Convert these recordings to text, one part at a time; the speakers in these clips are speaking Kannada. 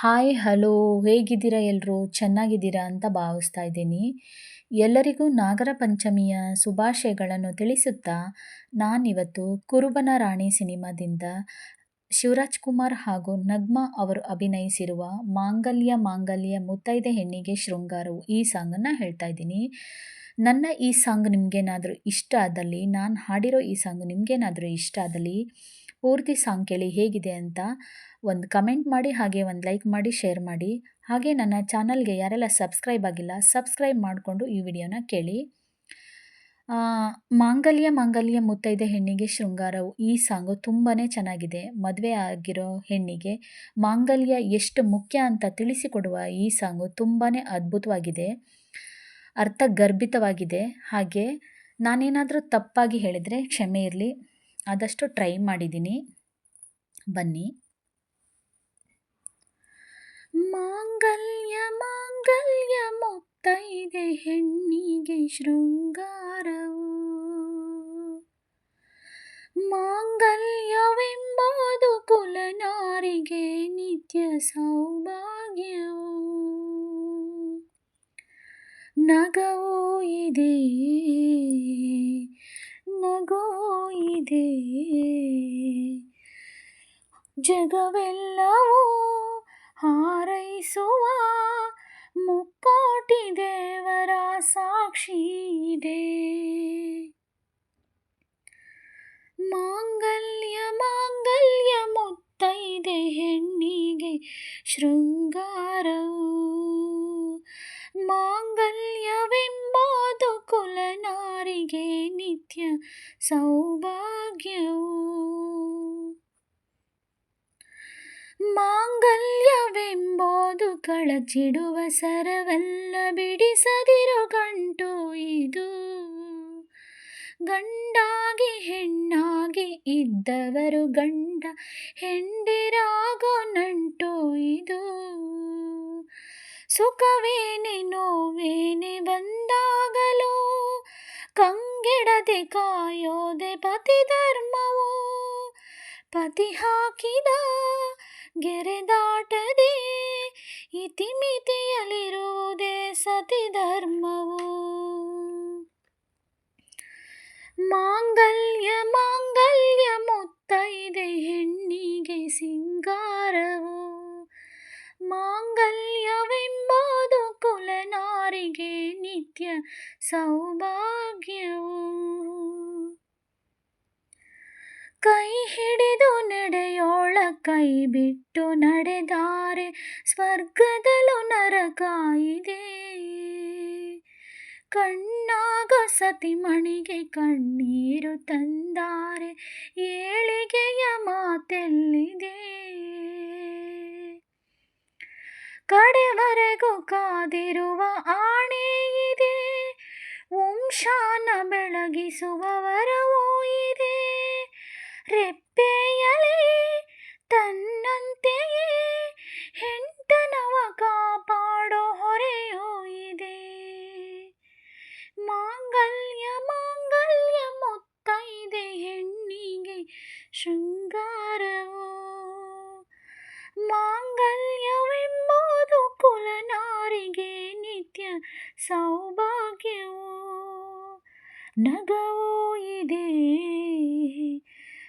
ಹಾಯ್, ಹಲೋ, ಹೇಗಿದ್ದೀರಾ ಎಲ್ಲರೂ ಚೆನ್ನಾಗಿದ್ದೀರಾ? ಅಂತ ಭಾವಿಸ್ತಾ ಇದ್ದೀನಿ. ಎಲ್ಲರಿಗೂ ನಾಗರ ಪಂಚಮಿಯ ಶುಭಾಶಯಗಳನ್ನು ತಿಳಿಸುತ್ತಾ ನಾನಿವತ್ತು ಕುರುಬನ ರಾಣಿ ಸಿನಿಮಾದಿಂದ ಶಿವರಾಜ್ ಕುಮಾರ್ ಹಾಗೂ ನಗ್ಮಾ ಅವರು ಅಭಿನಯಿಸಿರುವ ಮಾಂಗಲ್ಯ ಮಾಂಗಲ್ಯ, ಮುತ್ತೈದೆ ಹೆಣ್ಣಿಗೆ ಶೃಂಗಾರವು ಈ ಸಾಂಗನ್ನು ಹೇಳ್ತಾ ಇದ್ದೀನಿ. ನನ್ನ ಈ ಸಾಂಗ್ ನಿಮಗೇನಾದರೂ ಇಷ್ಟ ಆದಲ್ಲಿ, ನಾನು ಹಾಡಿರೋ ಈ ಸಾಂಗ್ ನಿಮಗೇನಾದರೂ ಇಷ್ಟ ಆದಲ್ಲಿ ಪೂರ್ತಿ ಸಾಂಗ್ ಕೇಳಿ ಹೇಗಿದೆ ಅಂತ ಒಂದು ಕಮೆಂಟ್ ಮಾಡಿ, ಹಾಗೆ ಒಂದು ಲೈಕ್ ಮಾಡಿ, ಶೇರ್ ಮಾಡಿ. ಹಾಗೆ ನನ್ನ ಚಾನಲ್ಗೆ ಯಾರೆಲ್ಲ ಸಬ್ಸ್ಕ್ರೈಬ್ ಆಗಿಲ್ಲ, ಸಬ್ಸ್ಕ್ರೈಬ್ ಮಾಡಿಕೊಂಡು ಈ ವಿಡಿಯೋನ ಕೇಳಿ. ಮಾಂಗಲ್ಯ ಮಾಂಗಲ್ಯ ಮುತ್ತೈದೆ ಹೆಣ್ಣಿಗೆ ಶೃಂಗಾರವು ಈ ಸಾಂಗು ತುಂಬಾ ಚೆನ್ನಾಗಿದೆ. ಮದುವೆ ಆಗಿರೋ ಹೆಣ್ಣಿಗೆ ಮಾಂಗಲ್ಯ ಎಷ್ಟು ಮುಖ್ಯ ಅಂತ ತಿಳಿಸಿಕೊಡುವ ಈ ಸಾಂಗು ತುಂಬಾ ಅದ್ಭುತವಾಗಿದೆ, ಅರ್ಥಗರ್ಭಿತವಾಗಿದೆ. ಹಾಗೆ ನಾನೇನಾದರೂ ತಪ್ಪಾಗಿ ಹೇಳಿದರೆ ಕ್ಷಮೆ ಇರಲಿ. ಆದಷ್ಟು ಟ್ರೈ ಮಾಡಿದ್ದೀನಿ. ಬನ್ನಿ. ಮಾಂಗಲ್ಯ ಮಾಂಗಲ್ಯ ಮುತ್ತೈದೆ ಹೆಣ್ಣಿಗೆ ಶೃಂಗಾರವು. ಮಾಂಗಲ್ಯವೆಂಬುದು ಕುಲನಾರಿಗೆ ನಿತ್ಯ ಸೌಭಾಗ್ಯವು. ನಗವೂ ಇದೆ. ಇದೆ ಜಗವೆಲ್ಲವೂ ಹಾರೈಸುವ ಮುಕ್ಕೋಟಿ ದೇವರ ಸಾಕ್ಷಿ ಇದೆ ಮಾಂಗಲ್ಯ ನಿತ್ಯ ಸೌಭಾಗ್ಯವು. ಮಾಂಗಲ್ಯವೆಂಬುದು ಕಳಚಿಡುವ ಸರವಲ್ಲ ಬಿಡಿಸದಿರು ಗಂಟು ಇದು. ಗಂಡಾಗಿ ಹೆಣ್ಣಾಗಿ ಇದ್ದವರು ಗಂಡ, ಹೆಂಡಿರಾಗೋ ನಂಟು ಇದು. ಸುಖವೇನೆ ನೋವೇನೆ ಬಂದಾಗಲೂ ಕಂಗೆಡದೆ ಕಾಯೋದೆ ಪತಿ ಧರ್ಮವು? ಪತಿ ಹಾಕಿದ ಗೆರೆ ದಾಟದೆ ಇತಿಮಿತಿಯಲ್ಲಿರುವುದೇ ಸತಿ ಧರ್ಮವು? ಮಾಂಗಲ್ಯ ಮಾಂಗಲ್ಯ ಮುತ್ತೈದೆ ಹೆಣ್ಣಿಗೆ ಸಿಂಗಾರವು? ಮಾಂಗಲ್ಯವೆಂಬುದು ನಿತ್ಯ ಸೌಭಾಗ್ಯವು. ಕೈ ಹಿಡಿದು ನಡೆಯೋಳ ಕೈ ಬಿಟ್ಟು ನಡೆದಾರೆ, ಸ್ವರ್ಗದಲ್ಲೂ ನರಕ ಇದೆ ಕಣ್ಣಾಗ ಸತಿಮಣಿಗೆ ಕಣ್ಣೀರು ತಂದಾರೆ, ಏಳಿಗೆಯ ಮಾತೆಲ್ಲಿದೆ. ಕಡೆವರೆಗೂ ಕಾದಿರುವ ಆಣೆ ಇದೆ ವಂಶಾನ ಬೆಳಗಿಸುವವರವೂ ಇದೆ. ರೆಪ್ಪೆಯಲೆ, ತನ್ನಂತೆಯೇ ಹೆಂಡನವ ಕಾಪಾಡೋ ಹೊರೆಯೂ ಇದೆ. ಮಾಂಗಲ್ಯ ಮಾಂಗಲ್ಯ ಮುತ್ತೈದೆ ಹೆಣ್ಣಿಗೆ ಶೃಂಗಾರವು. ಮಾಂಗಲ್ಯವೆಂಬುದು ಕುಲನಾರಿಗೆ ನಿತ್ಯ ಸೌಭಾಗ್ಯವು ನಗವೂ ಇದೆ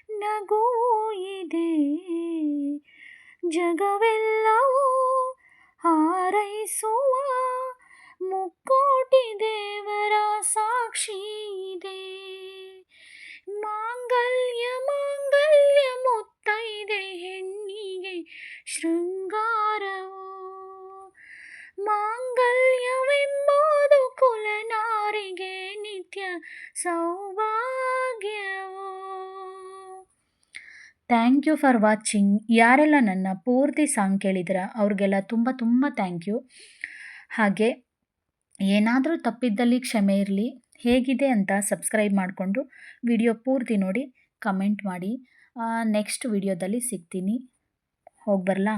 ನಗು ಇದೆ. ಜಗವೆಲ್ಲವೂ ಹಾರೈಸುವ ಮುಕ್ಕೋಟಿ ದೇವರ ಸಾಕ್ಷಿ ಇದೆ. Thank you for watching. ಯಾರೆಲ್ಲ ನನ್ನ ಪೂರ್ತಿ ಸಾಂಗ್ ಕೇಳಿದಿರ ಅವ್ರಿಗೆಲ್ಲ ತುಂಬ ತುಂಬ ಥ್ಯಾಂಕ್ ಯು. ಹಾಗೆ, ಏನಾದರೂ ತಪ್ಪಿದ್ದಲ್ಲಿ ಕ್ಷಮೆ ಇರಲಿ, ಹೇಗಿದೆ ಅಂತ ಸಬ್ಸ್ಕ್ರೈಬ್ ಮಾಡಿಕೊಂಡು ವಿಡಿಯೋ ಪೂರ್ತಿ ನೋಡಿ, ಕಮೆಂಟ್ ಮಾಡಿ. ನೆಕ್ಸ್ಟ್ ವಿಡಿಯೋದಲ್ಲಿ ಸಿಗ್ತೀನಿ. ಹೋಗಿ ಬರಲಾ?